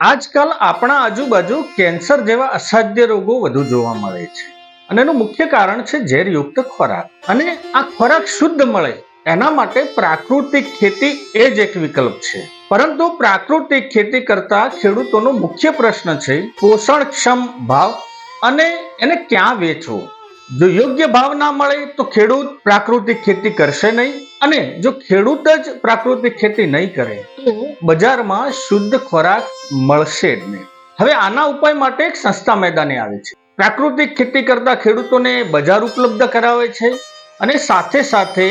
આજકાલ આપણા આજુબાજુ કેન્સર જેવા અસાધ્ય રોગો વધુ જોવા મળે છે. અને એનું મુખ્ય કારણ છે ઝેરયુક્ત ખોરાક. અને આ ખોરાક શુદ્ધ મળે, એના માટે પ્રાકૃતિક ખેતી એ જ એક વિકલ્પ છે. પરંતુ પ્રાકૃતિક ખેતી કરતા ખેડૂતોનો મુખ્ય પ્રશ્ન છે, પોષણક્ષમ ભાવ અને એને ક્યાં વેચવો? જો યોગ્ય ભાવ ના મળે તો ખેડૂત પ્રાકૃતિક ખેતી કરશે નહીં અને જો ખેડૂત જ પ્રાકૃતિક ખેતી નહીં કરે, તો બજારમાં શુદ્ધ ખોરાક મળશે જ નહીં. હવે આના ઉપાય માટે એક સંસ્થા મેદાને આવે છે. પ્રાકૃતિક ખેતી કરતા ખેડૂતોને બજાર ઉપલબ્ધ કરાવે છે અને સાથે સાથે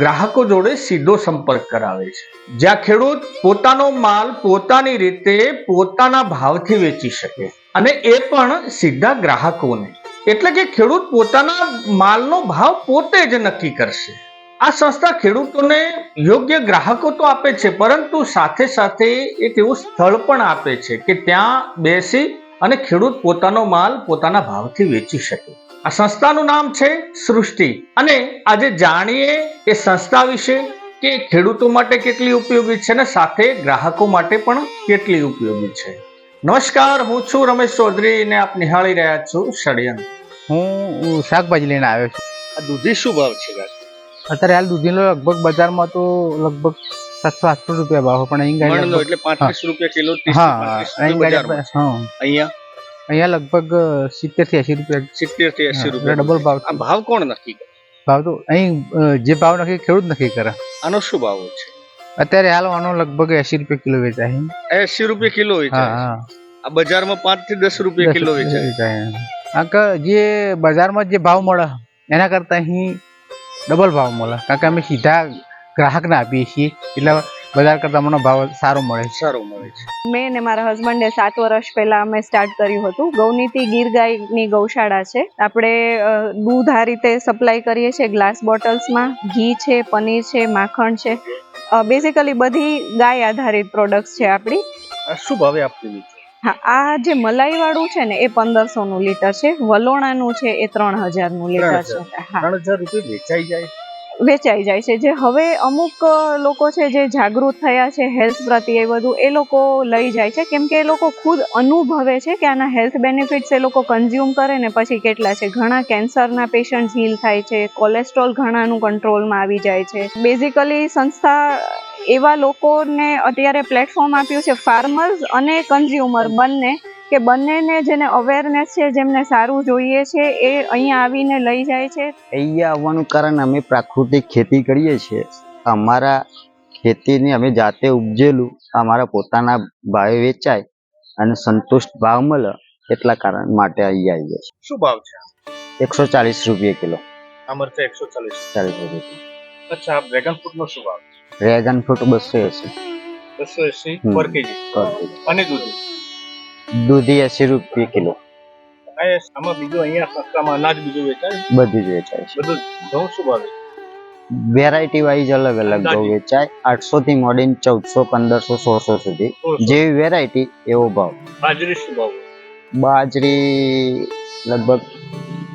ગ્રાહકો જોડે સીધો સંપર્ક કરાવે છે. જ્યાં ખેડૂત પોતાનો માલ પોતાની રીતે પોતાના ભાવથી વેચી શકે અને એ પણ સીધા ગ્રાહકોને. એટલે કે ખેડૂત પોતાના માલનો ભાવ પોતે જ નક્કી કરશે. આ સંસ્થા ખેડૂતોને યોગ્ય ગ્રાહકો તો આપે છે, પરંતુ સાથે સાથે એક એવું સ્થળ પણ આપે છે કે ત્યાં બેસી અને ખેડૂત પોતાનો માલ પોતાના ભાવથી વેચી શકે. આ સંસ્થાનું નામ છે સૃષ્ટિ. અને આજે જાણીએ એ સંસ્થા વિશે કે ખેડૂતો માટે કેટલી ઉપયોગી છે અને સાથે ગ્રાહકો માટે પણ કેટલી ઉપયોગી છે. નમસ્કાર હું છું રમેશ ચૌધરી ને આપ નિહાળી રહ્યા છો ષડયંત્ર. હું શાકભાજી લઈને આવ્યો છું. આ દૂધી શું ભાવ છે અત્યારે હાલ દૂધીનો લગભગ બજારમાં તો લગભગ સાતસો આઠસો રૂપિયા ભાવ પણ અહીં ગાડી એટલે પાંત્રીસ રૂપિયા કિલો હા અહીં ગાડી હા. અહીંયા? અહીંયા લગભગ સિત્તેરથી એસી રૂપિયા સિત્તેરથી એસી રૂપિયા. ડબલ ભાવ આ ભાવ કોણ નક્કી ભાવ તો અહીં જે ભાવ નક્કી ખેડૂત નક્કી કરે. આનો શું ભાવ છે? અત્યારે હાલ આનો લગભગ એસી રૂપિયા કિલો વેચાય. એસી રૂપિયા કિલો હા વેચાય આ બજારમાં પાંચથી દસ રૂપિયા કિલો વેચાય કે જે બજારમાં જે ભાવ મળે એના કરતા અહીં ડબલ ભાવ મળે. કારણ કે અમે સીધા ગ્રાહકને આપીએ છીએ. એટલે બજાર કરતા મને ભાવ સારો મળે છે. સારો મળે છે. મેં ને મારા હસબન્ડે સાત વર્ષ પહેલા અમે સ્ટાર્ટ કર્યું હતું. ગૌનીતિ ગીર ગાયની ગૌશાળા છે. આપણે દૂધ આ રીતે સપ્લાય કરીએ છીએ ગ્લાસ બોટલ્સમાં ઘી છે પનીર છે માખણ છે. બેઝિકલી બધી ગાય આધારિત પ્રોડક્ટ્સ છે આપણી. શું ભાવે આપતી હા આ જે મલાઈ વાળું છે ને એ પંદરસો નું લીટર છે. વલોણાનું છે એ ત્રણ હજારનું લીટર છે. ત્રણ હજાર રૂપિયા વેચાઈ જાય. વેચાઈ જાય છે. જે હવે અમુક લોકો છે જે જાગૃત થયા છે હેલ્થ પ્રત્યે એ બધું, એ લોકો લઈ જાય છે. કેમ કે એ લોકો ખુદ અનુભવે છે કે આના હેલ્થ બેનિફિટ્સ એ લોકો કન્ઝ્યુમ કરે ને પછી કેટલા છે. ઘણા કેન્સરના પેશન્ટ હીલ થાય છે કોલેસ્ટ્રોલ ઘણાનું કંટ્રોલમાં આવી જાય છે. બેઝિકલી સંસ્થા એવા લોકોને અત્યારે પ્લેટફોર્મ આપ્યું છે ફાર્મર્સ અને કન્ઝ્યુમર બંને કે બંનેને જેને અવેરનેસ છે જેમને સારું જોઈએ છે એ અહીંયા આવીને લઈ જાય છે. અહીંયા આવવાનું કારણ અમે પ્રાકૃતિક ખેતી કરીએ છીએ. અમારા ખેતીને અમે જાતે ઉપજેલું અમારા પોતાના ભાવે વેચાય અને સંતુષ્ટ ભાવ મળે એટલા કારણ માટે અહીંયા આવીએ છીએ. શું ભાવ છે? એકસો ચાલીસ રૂપિયા કિલો. આ મરચા એકસો ચાલીસ. ચાલીસ રૂપિયા અચ્છા ડ્રેગન ફ્રૂટ નો શું ભાવ ડ્રેગન ફ્રૂટ બસો એસી. બસો એસી પર કેજી અને દૂધી? દૂધી એસી રૂપિયા કિલો. આમાં બીજું અહીંયા સસ્તામાં અનાજ બીજું વેચાય બધું જ વેચાય છે. બધું ઘઉં શું ભાવે? વેરાયટી વાઇઝ અલગ અલગ ઘઉં વેચાય. આઠસો થી મોડીને ચૌદસો પંદરસો સોળસો સુધી. જેવી વેરાયટી એવો ભાવ. બાજરી શું ભાવ? બાજરી લગભગ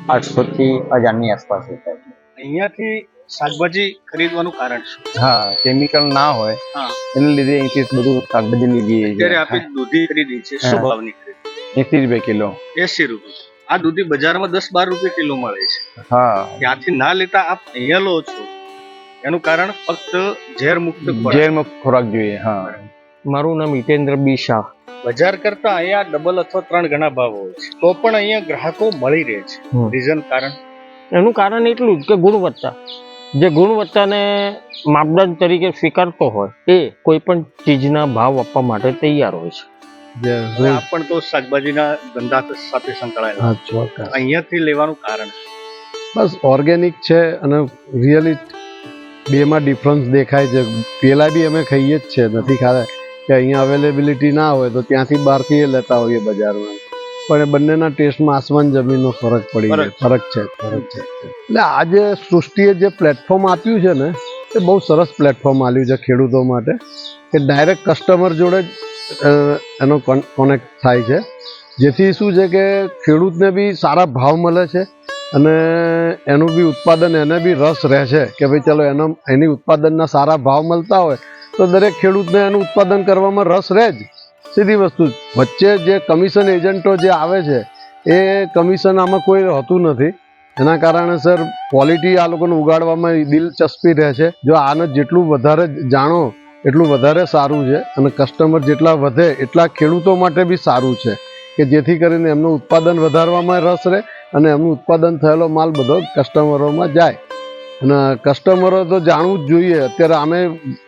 આઠસો થી હજારની આસપાસ વેચાય અહીંયાથી શાકભાજી ખરીદવાનું કારણ શું? હા કેમિકલ ના હોય એના એને લીધે અહીંથી બધું શાકભાજી લીધી અત્યારે આપણે દૂધી ખરીદી છે શું ભાવની ખરીદી? એસી રૂપિયા કિલો. એસી રૂપિયા. આ દૂધી બજારમાં દસ બાર રૂપિયા કિલો મળે છે. હા. ત્યાંથી ના લેતા આપ અહીંયા લો છો. એનું કારણ ફક્ત ઝેર મુક્ત ઝેર મુક્ત ખોરાક જોઈએ હા. મારું નામ હિતેન્દ્ર બી શાહ. બજાર કરતા અહીંયા ડબલ અથવા ત્રણ ગણા ભાવ હોય છે. તો પણ અહીંયા ગ્રાહકો મળી રહે છે. રીઝન કારણ? એનું કારણ એટલું જ કે ગુણવત્તા. જે ગુણવત્તાને માપદંડ તરીકે સ્વીકારતો હોય એ કોઈ પણ ચીજના ભાવ આપવા માટે તૈયાર હોય છે. હવે આપ પણ તો શાકભાજીના ધંધા સાથે સંકળાયેલા અહીંયાથી લેવાનું કારણ બસ ઓર્ગેનિક છે અને રિયલી બેમાં ડિફરન્સ દેખાય છે. પેલા બી અમે ખાઈએ જ છે. નથી ખાતા. કે અહીંયા અવેલેબિલિટી ના હોય તો ત્યાંથી બહારથી એ લેતા હોઈએ બજારમાં. પણ એ બંનેના ટેસ્ટમાં આસમાન જમીનનો ફરક પડી ફરક છે. ફરક છે એટલે આજે સૃષ્ટિએ જે પ્લેટફોર્મ આપ્યું છે ને એ બહુ સરસ પ્લેટફોર્મ આપ્યું છે ખેડૂતો માટે કે ડાયરેક્ટ કસ્ટમર જોડે એનો કોનેક્ટ થાય છે. જેથી શું છે કે ખેડૂતને બી સારા ભાવ મળે છે અને એનું બી ઉત્પાદન એને બી રસ રહે છે કે ભાઈ ચલો એનો એની ઉત્પાદનના સારા ભાવ મળતા હોય તો દરેક ખેડૂતને એનું ઉત્પાદન કરવામાં રસ રહે જ. સીધી વસ્તુ વચ્ચે જે કમિશન એજન્ટો જે આવે છે, એ કમિશન આમાં કોઈ હોતું નથી. એના કારણે, સર, ક્વોલિટી આ લોકોને ઉગાડવામાં દિલચસ્પી રહે છે. જો આને જેટલું વધારે જાણો, એટલું વધારે સારું છે અને કસ્ટમર જેટલા વધે, એટલા ખેડૂતો માટે બી સારું છે કે જેથી કરીને એમનું ઉત્પાદન વધારવામાં રસ રહે અને એમનું ઉત્પાદન થયેલો માલ બધો કસ્ટમરોમાં જાય. અને કસ્ટમરો તો જાણવું જ જોઈએ. અત્યારે અમે,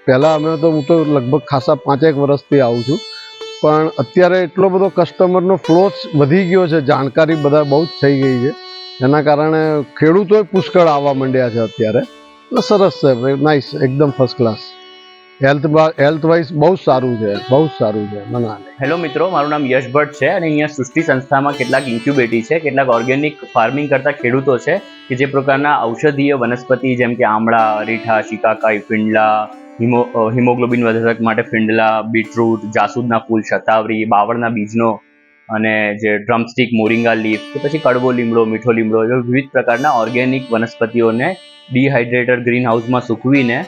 પહેલાં અમે તો, હું તો લગભગ ખાસા પાંચેક વર્ષથી આવું છું. પણ અત્યારે એટલો બધો કસ્ટમરનો ફ્લો વધી ગયો છે. જાણકારી બધા બહુ જ થઈ ગઈ છે. એના કારણે ખેડૂતોય પુષ્કળ આવવા માંડ્યા છે અત્યારે. એટલે સરસ છે નાઇસ એકદમ first class health health wise બહુ સારું છે, બહુ સારું છે, મને હેલો મિત્રો, મારું નામ યશ ભટ્ટ છે અને અહીંયા સૃષ્ટિ સંસ્થામાં કેટલાક ઇન્ક્યુબેટી છે, કેટલાક ઓર્ગેનિક ફાર્મિંગ કરતા ખેડૂતો છે કે જે પ્રકારના ઔષધીય વનસ્પતિ જેમ કે આમળા અરીઠા શિકાકાઈ ફિંડલા હિમો હિમોગ્લોબિન વધારક માટે ફિંડલા, બીટરૂટ, જાસૂદના ફૂલ, શતાવરી, બાવળના બીજનો અને જે ડ્રમસ્ટિક, મોરિંગા લીફ કે પછી કડવો લીમડો, મીઠો લીમડો એવા વિવિધ પ્રકારના ઓર્ગેનિક વનસ્પતિઓને ડિહાઇડ્રેટર ગ્રીન હાઉસમાં સૂકવીને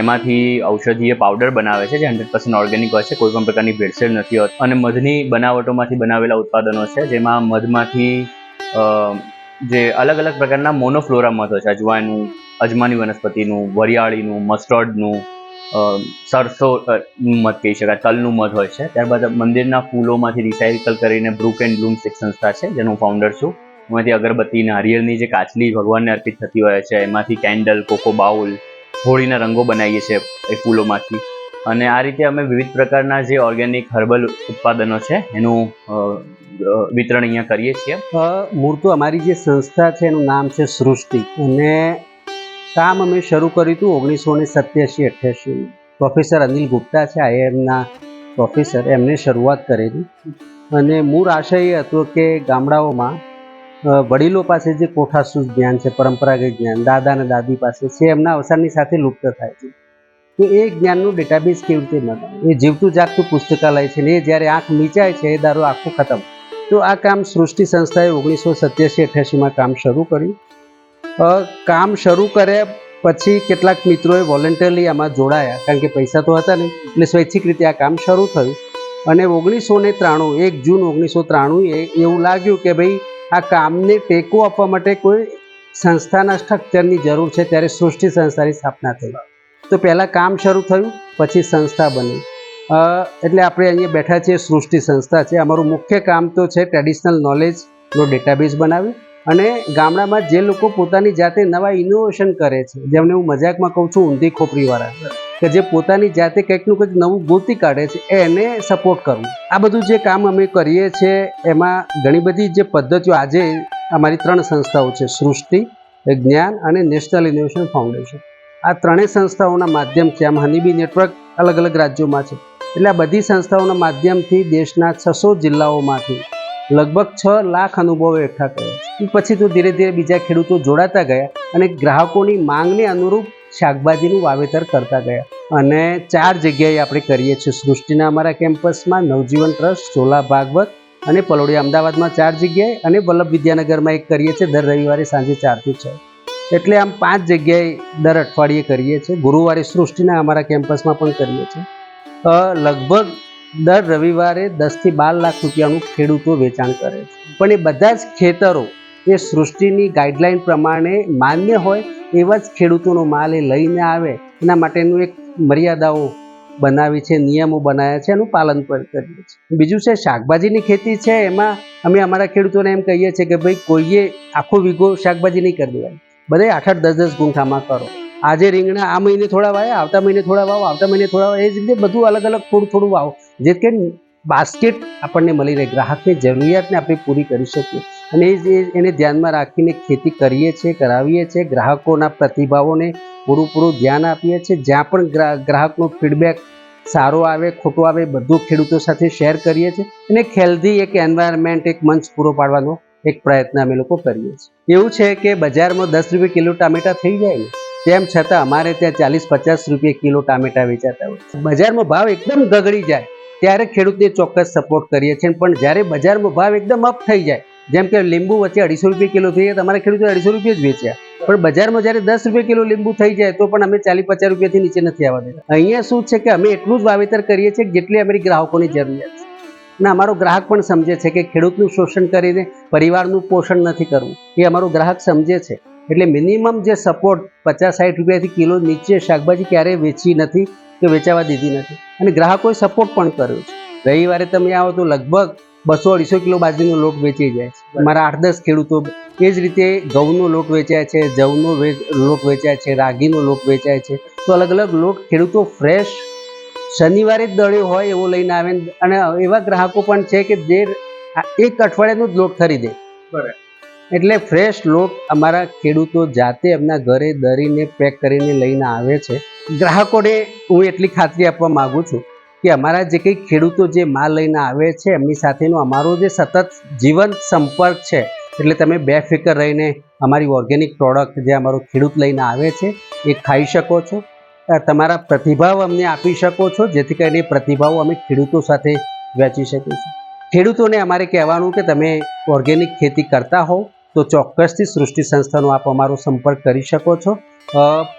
એમાંથી ઔષધીય પાવડર બનાવે છે જે હંડ્રેડ પર્સન્ટ ઓર્ગેનિક હોય છે, કોઈ પણ પ્રકારની ભેળસેળ નથી હોતી. અને મધની બનાવટોમાંથી બનાવેલા ઉત્પાદનો છે, જેમાં મધમાંથી જે અલગ અલગ પ્રકારના મોનોફ્લોરા મધ હોય છે, અજવાયનું, અજમાની વનસ્પતિનું, વરિયાળીનું, મસ્ટર્ડનું સરસો મધ કહી શકાય, તલનું મધ હોય છે. ત્યારબાદ મંદિરના ફૂલોમાંથી રિસાયકલ કરીને બ્રુક એન્ડ બ્લૂમ્સ એક સંસ્થા છે, જેનું ફાઉન્ડર છું. એમાંથી અગરબત્તી, નારિયેળની જે કાચલી ભગવાનને અર્પિત થતી હોય છે, એમાંથી કેન્ડલ કોકો બાઉલ હોળીના રંગો બનાવીએ છીએ એ ફૂલોમાંથી. અને આ રીતે અમે વિવિધ પ્રકારના જે ઓર્ગેનિક હર્બલ ઉત્પાદનો છે, એનું વિતરણ અહીંયા કરીએ છીએ. મૂળ તો અમારી જે સંસ્થા છે, એનું નામ છે સૃષ્ટિ. અને કામ અમે શરૂ કર્યું હતું ઓગણીસો ને સત્યાસી, અઠ્યાસી પ્રોફેસર અનિલ ગુપ્તા છે આઈએમના પ્રોફેસર એમને શરૂઆત કરેલી. અને મૂળ આશય એ હતો કે ગામડાઓમાં વડીલો પાસે જે કોઠાસૂઝ જ્ઞાન છે, પરંપરાગત જ્ઞાન, દાદા અને દાદી પાસે છે, એમના અવસાનની સાથે લુપ્ત થાય છે. તો એ જ્ઞાનનું ડેટાબેઝ કેવી રીતે મળે એ જીવતું જાગતું પુસ્તકાલય છે ને, એ જ્યારે આંખ નીચાય છે, એ દારો આખું ખતમ. તો આ કામ સૃષ્ટિ સંસ્થાએ ઓગણીસો સત્યાસી અઠ્યાસીમાં કામ શરૂ કર્યું. કામ શરૂ કર્યા પછી કેટલાક મિત્રોએ વોલેન્ટરલી આમાં જોડાયા, કારણ કે પૈસા તો હતા નહીં. એટલે સ્વૈચ્છિક રીતે આ કામ શરૂ થયું. અને ઓગણીસો ને ત્રાણું, એક જૂન ઓગણીસો ત્રાણું એવું લાગ્યું કે ભાઈ આ કામને ટેકો આપવા માટે કોઈ સંસ્થાના સ્ટ્રક્ચરની જરૂર છે, ત્યારે સૃષ્ટિ સંસ્થાની સ્થાપના થઈ. તો પહેલાં કામ શરૂ થયું, પછી સંસ્થા બની. એટલે આપણે અહીંયા બેઠા છીએ, સૃષ્ટિ સંસ્થા છે. અમારું મુખ્ય કામ તો છે ટ્રેડિશનલ નોલેજનો ડેટાબેઝ બનાવ્યું અને ગામડામાં જે લોકો પોતાની જાતે નવા ઇનોવેશન કરે છે, જેમને હું મજાકમાં કહું છું, ઊંધી ખોપરીવાળા, કે જે પોતાની જાતે કંઈકનું કંઈક નવું ગોતી કાઢે છે એને સપોર્ટ કરવું આ બધું જે કામ અમે કરીએ છીએ, એમાં ઘણી બધી જે પદ્ધતિઓ આજે અમારી ત્રણ સંસ્થાઓ છે, સૃષ્ટિ, જ્ઞાન અને નેશનલ ઇનોવેશન ફાઉન્ડેશન આ ત્રણેય સંસ્થાઓના માધ્યમથી આમ હનીબી નેટવર્ક અલગ અલગ રાજ્યોમાં છે. એટલે આ બધી સંસ્થાઓના માધ્યમથી દેશના છસો જિલ્લાઓમાંથી લગભગ છ લાખ અનુભવો એકઠા કર્યા. પછી તો ધીરે ધીરે બીજા ખેડૂતો જોડાતા ગયા અને ગ્રાહકોની માંગને અનુરૂપ શાકભાજીનું વાવેતર કરતા ગયા. અને ચાર જગ્યાએ આપણે કરીએ છીએ સૃષ્ટિના અમારા કેમ્પસમાં નવજીવન ટ્રસ્ટ, ચોલા ભાગવત અને પલોડિયા અમદાવાદમાં ચાર જગ્યાએ અને વલ્લભ વિદ્યાનગરમાં એક કરીએ છીએ દર રવિવારે સાંજે ચારથી છ. એટલે આમ પાંચ જગ્યાએ દર અઠવાડિયે કરીએ છીએ. ગુરુવારે સૃષ્ટિના અમારા કેમ્પસમાં પણ કરીએ છીએ. લગભગ દર રવિવારે દસથી બાર લાખ રૂપિયાનું ખેડૂતો વેચાણ કરે છે. પણ એ બધા જ ખેતરો એ સૃષ્ટિની ગાઈડલાઈન પ્રમાણે માન્ય હોય એવા જ ખેડૂતોનો માલ એ લઈને આવે. એના માટેનું એક મર્યાદાઓ બનાવી છે, નિયમો બનાવ્યા છે, એનું પાલન પણ કરીએ છીએ. બીજું છે, શાકભાજીની ખેતી છે. એમાં અમે અમારા ખેડૂતોને એમ કહીએ છીએ કે ભાઈ કોઈએ આખો વીઘો શાકભાજી નહીં કરી દેવાય. બધે આઠ આઠ દસ દસ ગુંઠામાં કરો. આજે રીંગણા આ મહિને થોડા વાવ્યા આવતા મહિને થોડા વાવો, આવતા મહિને થોડા વાવો. એ જ રીતે બધું અલગ અલગ થોડું થોડું વાવો. જે કે બાસ્કેટ આપણને મળી રહે, ગ્રાહકની જરૂરિયાતને આપણે પૂરી કરી શકીએ. અને એ જ એને ધ્યાનમાં રાખીને ખેતી કરીએ છીએ, કરાવીએ છીએ, ગ્રાહકોના પ્રતિભાવોને પૂરું પૂરું ધ્યાન આપીએ છીએ. જ્યાં પણ ગ્રાહકનો ફીડબેક સારો આવે, ખોટો આવે, બધું ખેડૂતો સાથે શેર કરીએ છીએ. અને એક એક એન્વાયરમેન્ટ એક મંચ પૂરો પાડવાનો એક પ્રયત્ન અમે લોકો કરીએ છીએ. એવું છે કે બજારમાં દસ રૂપિયા કિલો ટામેટા થઈ જાય ને તેમ છતાં અમારે ત્યાં ચાલીસ પચાસ રૂપિયા કિલો ટામેટા વેચાતા હોય બજારમાં ભાવ એકદમ ગગડી જાય ત્યારે ખેડૂતને ચોક્કસ સપોર્ટ કરીએ છીએ. પણ જ્યારે બજારમાં ભાવ એકદમ અપ થઈ જાય, જેમ કે લીંબુ વચ્ચે અઢીસો રૂપિયા કિલો થઈ જાય તમારા ખેડૂતો અઢીસો રૂપિયા જ વેચ્યા. પણ બજારમાં જ્યારે દસ રૂપિયા કિલો લીંબુ થઈ જાય, તો પણ અમે ચાલીસ પચાસ રૂપિયાથી નીચે નથી આવવા દેતા. અહીંયા શું છે કે અમે એટલું જ વાવેતર કરીએ છીએ જેટલી અમારી ગ્રાહકોની જરૂરિયાત છે. અને અમારો ગ્રાહક પણ સમજે છે કે ખેડૂતનું શોષણ કરીને પરિવારનું પોષણ નથી કરવું. એ અમારો ગ્રાહક સમજે છે. એટલે મિનિમમ જે સપોર્ટ પચાસ સાઠ રૂપિયાથી કિલો નીચે શાકભાજી ક્યારેય વેચી નથી કે વેચાવા દીધી નથી. અને ગ્રાહકોએ સપોર્ટ પણ કર્યો છે. રવિવારે તમે આવો તો લગભગ બસો અઢીસો કિલો બાજરીનો લોટ વેચી જાય છે. મારા આઠ દસ ખેડૂતો એ જ રીતે ઘઉંનો લોટ વેચાય છે, જવનો લોટ વેચાય છે, રાગીનો લોટ વેચાય છે. તો અલગ અલગ લોટ ખેડૂતો ફ્રેશ શનિવારે જ દળ્યો હોય એવો લઈને આવે. અને એવા ગ્રાહકો પણ છે કે જે એક અઠવાડિયાનો જ લોટ ખરીદે. બરાબર. એટલે ફ્રેશ લોટ અમારા ખેડૂતો જાતે એમના ઘરે દરીને પેક કરીને લઈને આવે છે. ગ્રાહકોને હું એટલી ખાતરી આપવા માગું છું કે અમારા જે કંઈ ખેડૂતો જે માલ લઈને આવે છે, એમની સાથેનો અમારો જે સતત જીવંત સંપર્ક છે, એટલે તમે બેફિકર રહીને અમારી ઓર્ગેનિક પ્રોડક્ટ જે અમારો ખેડૂત લઈને આવે છે, એ ખાઈ શકો છો. તમારા પ્રતિભાવ અમને આપી શકો છો, જેથી કરીને પ્રતિભાવો અમે ખેડૂતો સાથે વેચી શકીશું ખેડૂતોને અમારે કહેવાનું કે તમે ઓર્ગેનિક ખેતી કરતા હોવ તો ચોક્કસથી સૃષ્ટિ સંસ્થાનો આપ અમારો સંપર્ક કરી શકો છો.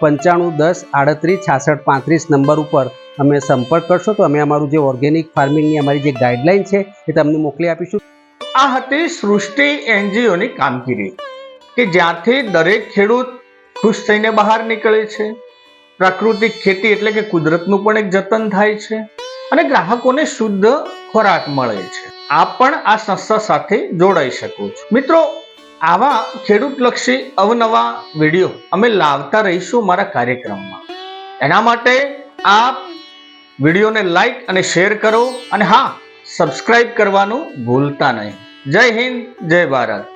પંચાણું દસ આડત્રીસ છાસઠ પાંત્રીસ નંબર ઉપર અમે સંપર્ક કરશો. તો અમે અમારું જે ઓર્ગેનિક ફાર્મિંગની અમારી જે ગાઈડલાઈન છે એ તમને મોકલી આપીશું. આ હતી સૃષ્ટિ એનજીઓની કામગીરી, કે જ્યાંથી દરેક ખેડૂત ખુશ થઈને બહાર નીકળે છે. પ્રાકૃતિક ખેતી એટલે કે કુદરતનું પણ એક જતન થાય છે અને ગ્રાહકોને શુદ્ધ ખોરાક મળે છે. આપ પણ આ સંસ્થા સાથે જોડાઈ શકો છો. મિત્રો આવા ખેડૂતલક્ષી અવનવા વીડિયો અમે લાવતા રહીશું મારા કાર્યક્રમમાં. એના માટે આપ વિડીયોને લાઈક અને શેર કરો અને હા સબસ્ક્રાઈબ કરવાનું ભૂલતા નહીં. જય હિન્દ, જય ભારત.